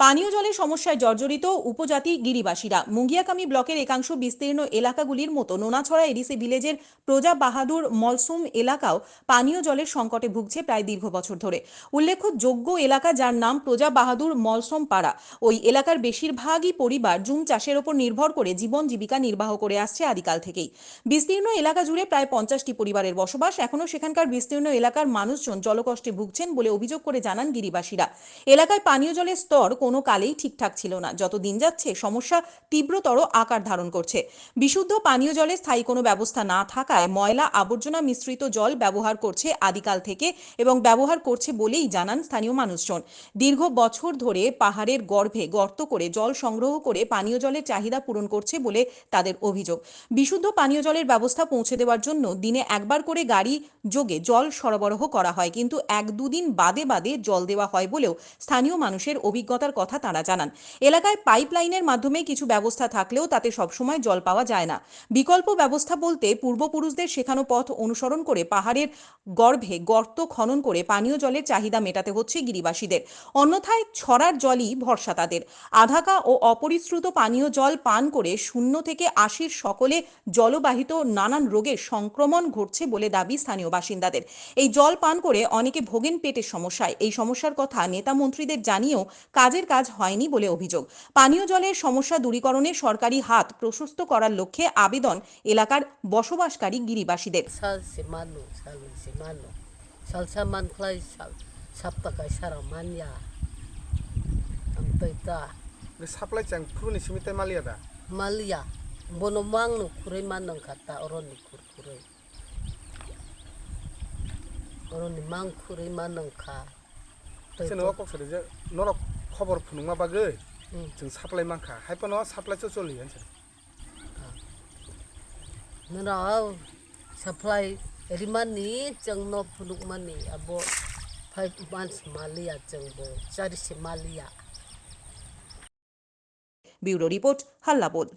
পানীয় জলের সমস্যায় জর্জরিত উপজাতি গিরিবাসীরা মুঙ্গিয়াকামি ব্লকের একাংশ বিস্তীর্ণ এলাকাগুলির মতো নোনাছড়া এডিসি ভিলেজের প্রজা বাহাদুর মলসুম এলাকাও পানীয় জলের সংকটে ভুগছে প্রায় দীর্ঘ বছর ধরে। উল্লেখ্য যোগ্য এলাকা যার নাম প্রজা বাহাদুর মলসম পাড়া, ওই এলাকার বেশিরভাগই পরিবার জুম চাষের ওপর নির্ভর করে জীবন জীবিকা নির্বাহ করে আসছে আদিকাল থেকেই। বিস্তীর্ণ এলাকা জুড়ে প্রায় পঞ্চাশটি পরিবারের বসবাস। এখনও সেখানকার বিস্তীর্ণ এলাকার মানুষজন জলকষ্টে ভুগছেন বলে অভিযোগ করে জানান গিরিবাসীরা। এলাকায় পানীয় জলের স্তর কোনো কালেই ঠিকঠাক ছিল না। যত দিন যাচ্ছে, সমস্যা তীব্রতর আকার ধারণ করছে। বিশুদ্ধ পানীয় জলে স্থায়ী কোনো ব্যবস্থা না থাকায় ময়লা আবর্জনা মিশ্রিত জল ব্যবহার করছে আদিকাল থেকে এবং ব্যবহার করছে বলেই জানান স্থানীয় মানুষজন। দীর্ঘ বছর ধরে পাহাড়ের গর্ভে গর্ত করে জল সংগ্রহ করে পানীয় জলের চাহিদা পূরণ করছে বলে তাদের অভিযোগ। বিশুদ্ধ পানীয় জলের ব্যবস্থা পৌঁছে দেওয়ার জন্য দিনে একবার করে গাড়ি যোগে জল সরবরাহ করা হয়, কিন্তু এক দুদিন বাদে বাদে জল দেওয়া হয় বলেও স্থানীয় মানুষের অভিজ্ঞতার কথা তারা জানান। এলাকায় পাইপলাইনের মাধ্যমে কিছু ব্যবস্থা থাকলেও তাতে সবসময় জল পাওয়া যায় না। বিকল্প ব্যবস্থা বলতে পূর্বপুরুষদের শেখানো পথ অনুসরণ করে পাহাড়ের গর্ভে গর্ত খনন করে পানীয় জলের চাহিদা মেটাতে হচ্ছে গিরিবাসীদের। অন্যথায় ছড়ার জলই ভরসা তাদের। আধাকা ও অপরিশ্রুত পানীয় জল পান করে শূন্য থেকে আশির সকলে জলবাহিত নানান রোগের সংক্রমণ ঘটছে বলে দাবি স্থানীয় বাসিন্দাদের। এই জল পান করে অনেকে ভোগেন পেটের সমস্যায়। এই সমস্যার কথা নেতা মন্ত্রীদের জানিয়েও কাজের কাজ হয়নি বলে অভিযোগ। পানীয় জলের সমস্যা দূরীকরণে সরকারি হাত প্রশস্ত করার লক্ষ্যে আবেদন এলাকার বসবাসকারী গিরিবাসীদের। মালিয়া খবর ফুনুमा बागै जों साप्लाय मांखा हायपा न साप्लायसो चलियो होनसै नोराव साप्लाय रिमानि जों न फुनुमानि आब' फाइभ मान्थ्स मालिया जोंबो चारिसे मालिया ब्युरो रिपोर्ट हाल्लाबोध